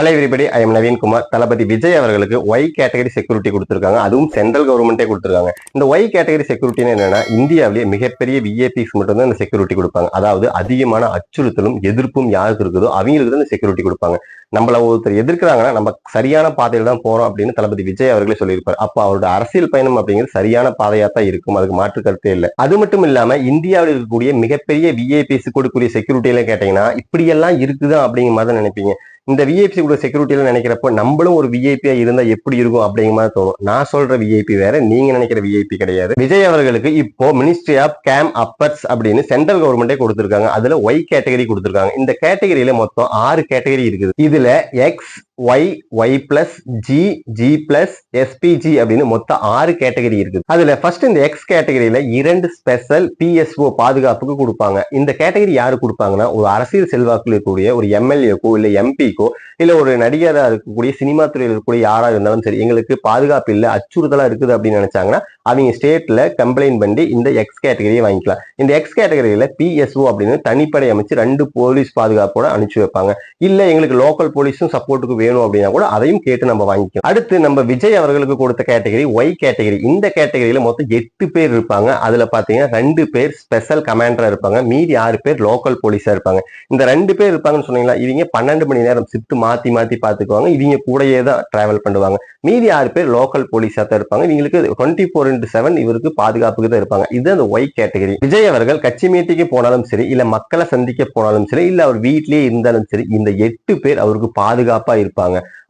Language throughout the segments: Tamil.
Hello everybody I am Naveenkumar Thalapathy Vijay அவர்களுக்கு ஒய் கேட்டகரி செக்யூரிட்டி கொடுத்துருக்காங்க. அதுவும் சென்ட்ரல் கவர்மெண்ட்டே கொடுத்துருக்காங்க. இந்த ஒய் கேட்டகரி செக்யூரிட்டின்னு என்னன்னா இந்தியாவிலேயே மிகப்பெரிய விஏபிஸ் மட்டும்தான் இந்த செக்யூரிட்டி கொடுப்பாங்க. அதாவது அதிகமான அச்சுறுத்தலும் எதிர்ப்பும் யாருக்கு இருக்குதோ அவங்களுக்கு தான் இந்த செக்யூரிட்டி கொடுப்பாங்க. நம்மள ஒருத்தர் எதிர்க்கிறாங்கன்னா நம்ம சரியான பாதையில் தான் போறோம் அப்படின்னு தளபதி விஜய் அவர்களே சொல்லியிருப்பார். அப்போ அவரோட அரசியல் பயணம் அப்படிங்கிறது சரியான பாதையா தான் இருக்கும். அதுக்கு மாற்று கருத்தே இல்லை. அது மட்டும் இல்லாம இந்தியாவில் இருக்கக்கூடிய மிகப்பெரிய விஏபிஸ் கொடுக்கக்கூடிய செக்யூரிட்டியில கேட்டீங்கன்னா இப்படியெல்லாம் இருக்குதா அப்படிங்கிற மாதிரி தான் நினைப்பீங்க. இந்த விஐபி கூட செக்யூரிட்டியில நினைக்கிறப்போ நம்மளும் ஒரு விஐபியா இருந்தா எப்படி இருக்கும் அப்படிங்கிற மாதிரி தோணும். நான் சொல்ற விஐபி வேற நீங்க நினைக்கிற விஐபி கிடையாது. விஜய் அவர்களுக்கு இப்போ மினிஸ்ட்ரி ஆஃப் கேம் அப்பர்ஸ் அப்படின்னு சென்ட்ரல் கவர்மெண்டே கொடுத்திருக்காங்க. அதுல ஒய் கேட்டகரி கொடுத்திருக்காங்க. இந்த கேட்டகரியில மொத்தம் ஆறு கேட்டகரி இருக்குது. இதுல X Y Y plus G G plus SPG அப்படின்னு மொத்தம் ஆறு கேட்டகரி இருக்குது. அதுல ஃபர்ஸ்ட் இந்த எக்ஸ் கேட்டகரியில இரண்டு ஸ்பெஷல் பிஎஸ்ஓ பாதுகாப்புக்கு கொடுப்பாங்க. இந்த கேட்டகரி யாரு கொடுப்பாங்கன்னா ஒரு அரசியல் செல்வாக்கில் இருக்கக்கூடிய ஒரு எம்எல்ஏக்கோ இல்ல எம்பிக்கோ இல்ல ஒரு நடிகராக இருக்கக்கூடிய சினிமா துறையில் இருக்கக்கூடிய யாரா இருந்தாலும் சரி எங்களுக்கு பாதுகாப்பு இல்லை அச்சுறுத்தலா இருக்குது அப்படின்னு நினைச்சாங்கன்னா அவங்க ஸ்டேட்ல கம்ப்ளைண்ட் பண்ணி இந்த எக்ஸ் கேட்டகரியை வாங்கிக்கலாம். இந்த எக்ஸ் கேட்டகரியில பிஎஸ்ஓ அப்படின்னு தனிப்படை அமைச்சு ரெண்டு போலீஸ் பாதுகாப்போட அனுப்பிச்சு வைப்பாங்க. இல்ல எங்களுக்கு லோக்கல் போலீஸும் சப்போர்ட்டுக்கு வேணும் அப்படின்னா கூட அதையும் கேட்டு நம்ம வாங்கிக்கலாம் அடுத்து நம்ம விஜய் அவர்களுக்கு கொடுத்த கேட்டகரி ஒய் கேட்டகரி இந்த கேட்டகரியில மொத்தம் எட்டு பேர் இருப்பாங்க. அதுல பாத்தீங்கன்னா ரெண்டு பேர் ஸ்பெஷல் கமாண்டரா இருப்பாங்க. மீதி ஆறு பேர் லோக்கல் போலீஸா இருப்பாங்க. இந்த ரெண்டு பேர் இருப்பாங்கன்னு சொன்னீங்களா இவங்க பன்னெண்டு மணி நேரம் ஷிஃப்ட் மாத்தி மாத்தி பாத்துக்குவாங்க. இவங்க கூடயே தான் டிராவல் பண்ணுவாங்க. மீதி ஆறு பேர் லோக்கல் போலீஸா தான் இருப்பாங்க. இவங்களுக்கு டுவெண்ட்டி ஃபோர் இன்ட்டு செவன் இவருக்கு பாதுகாப்புக்கு தான் இருப்பாங்க. இது அந்த ஒய் கேட்டகரி விஜய் அவர்கள் கட்சி மீட்டிக்கு போனாலும் சரி இல்ல மக்களை சந்திக்க போனாலும் சரி இல்ல அவர் வீட்லயே இருந்தாலும் சரி இந்த எட்டு பேர் அவருக்கு பாதுகாப்பா இருப்பாங்க.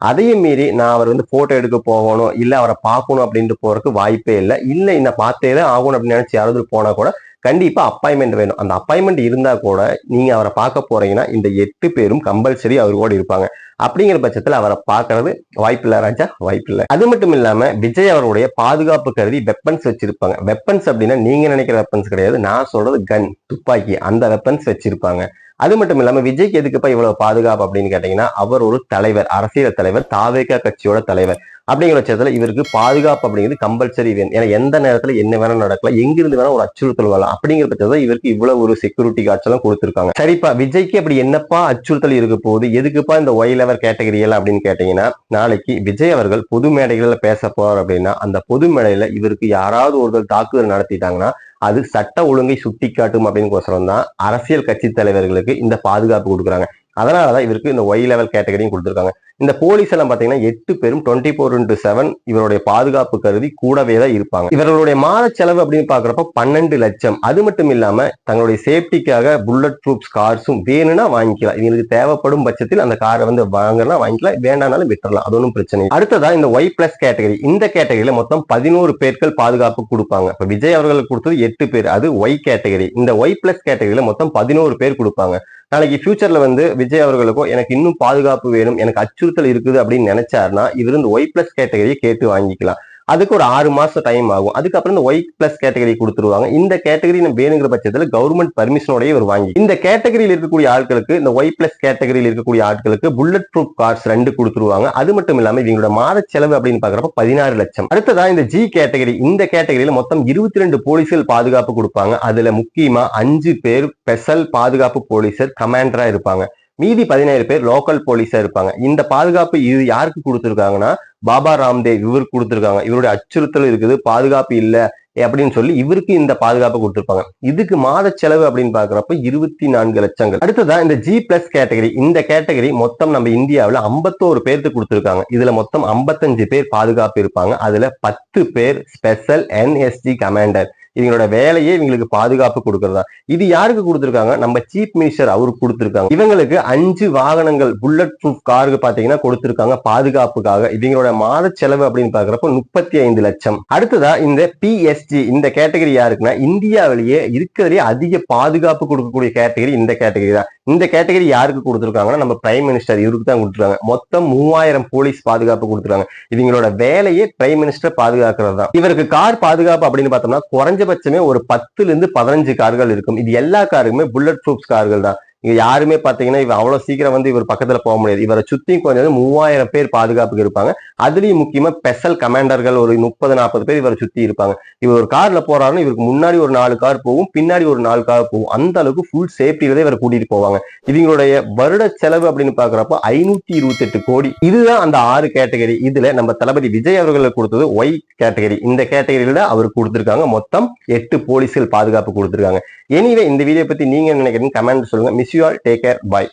அதையும் மீறி நான் அவர் வந்து போட்டோ எடுக்க போகணும் இல்ல அவரை பார்க்கணும் அப்படின்ட்டு போறதுக்கு வாய்ப்பே இல்லை. இல்ல இந்த பார்த்தே தான் ஆகணும் அப்படின்னு நினைச்சு யாராவது போனா கூட கண்டிப்பா அப்பாயின்மெண்ட் வேணும். அந்த அப்பாயின்மெண்ட் இருந்தா கூட நீங்க அவரை பார்க்க போறீங்கன்னா இந்த எட்டு பேரும் கம்பல்சரி அவர் கூட இருப்பாங்க. அப்படிங்கிற பட்சத்துல அவரை பார்க்கறது வாய்ப்பில்லை ராஜா வாய்ப்பில்லை அது மட்டும் இல்லாம விஜய் அவருடைய பாதுகாப்பு கருதி வெப்பன்ஸ் வச்சிருப்பாங்க. வெப்பன்ஸ் அப்படின்னா நீங்க நினைக்கிற வெப்பன்ஸ் கிடையாது. நான் சொல்றது கன் துப்பாக்கி அந்த வெப்பன்ஸ் வச்சிருப்பாங்க. அது மட்டும் இல்லாம விஜய்க்கு எதுக்குப்பா இவ்வளவு பாதுகாப்பு அப்படின்னு கேட்டீங்கன்னா அவர் ஒரு தலைவர் அரசியல் தலைவர் தாவேகா கட்சியோட தலைவர் அப்படிங்கிற பட்சத்துல இவருக்கு பாதுகாப்பு அப்படிங்கிறது கம்பல்சரி வேணும். ஏன்னா எந்த நேரத்துல என்ன வேணா நடக்கலாம் எங்கிருந்து வேணா ஒரு அச்சுறுத்தல் வரலாம் அப்படிங்கிற பட்சத்துல இவருக்கு இவ்வளவு ஒரு செக்யூரிட்டி கார்ட்ஸ் எல்லாம் கொடுத்துருக்காங்க. சரிப்பா விஜய்க்கு அப்படி என்னப்பா அச்சுறுத்தல் இருக்க போகுது? எதுக்குப்பா இந்த ஒய் லெவல் கேட்டகரி எல்லாம் அப்படின்னு கேட்டீங்கன்னா நாளைக்கு விஜய் அவர்கள் பொது மேடைகளில் பேச போறார் அப்படின்னா அந்த பொது மேடையில இவருக்கு யாராவது ஒருத்தர் தாக்குதல் நடத்திட்டாங்கன்னா அது சட்ட ஒழுங்கை சுட்டி காட்டும் அப்படின்னு தான் அரசியல் கட்சி தலைவர்களுக்கு இந்த பாதுகாப்பு கொடுக்குறாங்க. அதனாலதான் இவருக்கு இந்த ஒய் லெவல் கேட்டகரியும் கொடுத்துருக்காங்க. இந்த போலீஸ் எல்லாம் பாத்தீங்கன்னா எட்டு பேரும் டுவெண்ட்டி ஃபோர் இன்டு செவன் இவருடைய பாதுகாப்பு கருதி கூடவே தான் இருப்பாங்க. இவர்களுடைய மாத செலவு அப்படின்னு பாக்குறப்ப பன்னெண்டு லட்சம். அது மட்டும் இல்லாம தங்களுடைய சேஃப்டிக்காக புல்லட் ப்ரூப்ஸ் கார்ஸும் வேணும்னா வாங்கிக்கலாம். இவங்களுக்கு தேவைப்படும் பட்சத்தில் அந்த காரை வந்து வாங்கினா வாங்கிக்கலாம். வேண்டாம்னாலும் விட்டுறலாம். அது ஒன்றும் பிரச்சனை அடுத்ததா இந்த ஒய் பிளஸ் கேட்டகரி இந்த கேட்டகரியில மொத்தம் பதினோரு பேர்கள் பாதுகாப்பு கொடுப்பாங்க. இப்ப விஜய் அவர்களுக்கு கொடுத்தது எட்டு பேர். அது ஒய் கேட்டகரி இந்த ஒய் பிளஸ் கேட்டகரியில மொத்தம் பதினோரு பேர் கொடுப்பாங்க. நாளைக்கு ஃபியூச்சர்ல வந்து விஜய் அவர்களுக்கும் எனக்கு இன்னும் பாதுகாப்பு வேணும் எனக்கு அறிவுறுத்தல் இருக்குது அப்படின்னு நினைச்சாருன்னா இவர் இருந்து ஒய் பிளஸ் கேட்டகரியை கேட்டு வாங்கிக்கலாம். அதுக்கு ஒரு ஆறு மாசம் டைம் ஆகும். அதுக்கப்புறம் இந்த ஒய் பிளஸ் கேட்டகரி கொடுத்துருவாங்க. இந்த கேட்டகரி நம்ம வேணுங்கிற பட்சத்தில் கவர்மெண்ட் பர்மிஷனோடய ஒரு வாங்கி இந்த கேட்டகரியில் இருக்கக்கூடிய ஆட்களுக்கு இந்த ஒய் பிளஸ் கேட்டகரியில் இருக்கக்கூடிய ஆட்களுக்கு புல்லட் ப்ரூஃப் கார்ஸ் ரெண்டு கொடுத்துருவாங்க. அது மட்டும் இல்லாமல் இவங்களோட மாத செலவு அப்படின்னு பாக்குறப்ப பதினாறு லட்சம். அடுத்ததா இந்த ஜி கேட்டகரி இந்த கேட்டகரியில் மொத்தம் இருபத்தி ரெண்டு போலீஸ்கள் பாதுகாப்பு கொடுப்பாங்க. அதுல முக்கியமா அஞ்சு பேர் ஸ்பெஷல் பாதுகாப்பு போலீசர் கமாண்டரா இருப்பாங்க. மீதி பதினேழு பேர் லோக்கல் போலீஸா இருப்பாங்க. இந்த பாதுகாப்பு இது யாருக்கு கொடுத்துருக்காங்கன்னா பாபா ராம்தேவ் இவருக்கு கொடுத்துருக்காங்க. இவருடைய அச்சுறுத்தல் இருக்குது பாதுகாப்பு இல்லை அப்படின்னு சொல்லி இவருக்கு இந்த பாதுகாப்பு கொடுத்துருப்பாங்க. இதுக்கு மாத செலவு அப்படின்னு பாக்குறப்ப இருபத்தி நான்கு லட்சங்கள். அடுத்ததா இந்த ஜி பிளஸ் கேட்டகரி இந்த கேட்டகரி மொத்தம் நம்ம இந்தியாவில் ஐம்பத்தோரு பேருக்கு கொடுத்துருக்காங்க. இதுல மொத்தம் ஐம்பத்தஞ்சு பேர் பாதுகாப்பு இருப்பாங்க. அதுல பத்து பேர் ஸ்பெஷல் என்எஸ்டி கமாண்டர் இவங்களோட வேலையே இவங்களுக்கு பாதுகாப்பு கொடுக்கறதா. இது யாருக்கு கொடுத்துருக்காங்க? நம்ம சீஃப் மினிஸ்டர் அவருக்கு கொடுத்துருக்காங்க. இவங்களுக்கு அஞ்சு வாகனங்கள் புல்லட் ப்ரூஃப் காருக்கு பாத்தீங்கன்னா கொடுத்துருக்காங்க பாதுகாப்புக்காக. இவங்களோட மாத செலவு அப்படின்னு பாக்குறப்போ முப்பத்தி ஐந்து லட்சம். அடுத்ததா இந்த பிஎஸ்ஜி இந்த கேட்டகரி யாருக்குன்னா இந்தியாவிலேயே இருக்கிறதுலேயே அதிக பாதுகாப்பு கொடுக்கக்கூடிய கேட்டகரி இந்த கேட்டகரி தான். இந்த கேட்டகரி யாருக்கு கொடுத்துருக்காங்கன்னா நம்ம பிரைம் மினிஸ்டர் இவருக்கு தான் கொடுத்துருக்காங்க. மொத்தம் மூவாயிரம் போலீஸ் பாதுகாப்பு கொடுத்துருக்காங்க. இவங்களோட வேலையே பிரைம் மினிஸ்டர் பாதுகாக்கிறது தான். இவருக்கு கார் பாதுகாப்பு அப்படின்னு பார்த்தோம்னா குறைஞ்ச குறைஞ்சபட்சமே ஒரு பத்துல இருந்து பதினஞ்சு கார்கள் இருக்கும். இது எல்லா காருக்குமே புல்லட் ப்ரூஃப் கார்கள் தான் இங்க யாருமே பாத்தீங்கன்னா இவர் அவ்வளவு சீக்கிரம் வந்து இவர் பக்கத்துல போக முடியாது. இவரை சுத்தி கொஞ்சம் மூவாயிரம் பேர் பாதுகாப்புக்கு இருப்பாங்க. அதுலயும் முக்கியமா ஸ்பெஷல் கமாண்டர்கள் ஒரு முப்பது நாற்பது பேர் இவரை சுத்தி இருப்பாங்க. இவர் ஒரு கார்ல போறாருன்னு இவருக்கு முன்னாடி ஒரு நாலு கார் போகும் பின்னாடி ஒரு நாலு கார் போகும். அந்த அளவுக்கு ஃபுல் சேஃப்டியில தான் இவரை கூட்டிட்டு போவாங்க. இவங்களுடைய வருட செலவு அப்படின்னு பாக்குறப்போ ஐநூத்தி இருபத்தி எட்டு கோடி. இதுதான் அந்த ஆறு கேட்டகரி. இதுல நம்ம தளபதி விஜய் அவர்களுக்கு கொடுத்தது ஒய் கேட்டகரி. இந்த கேட்டகரியில அவருக்கு கொடுத்திருக்காங்க. மொத்தம் எட்டு போலீஸ்கள் பாதுகாப்பு கொடுத்திருக்காங்க. எனிவே இந்த வீடியோ பத்தி நீங்க நினைக்கிறீங்க கமெண்ட் சொல்லுங்க. Miss you all. Take care. Bye.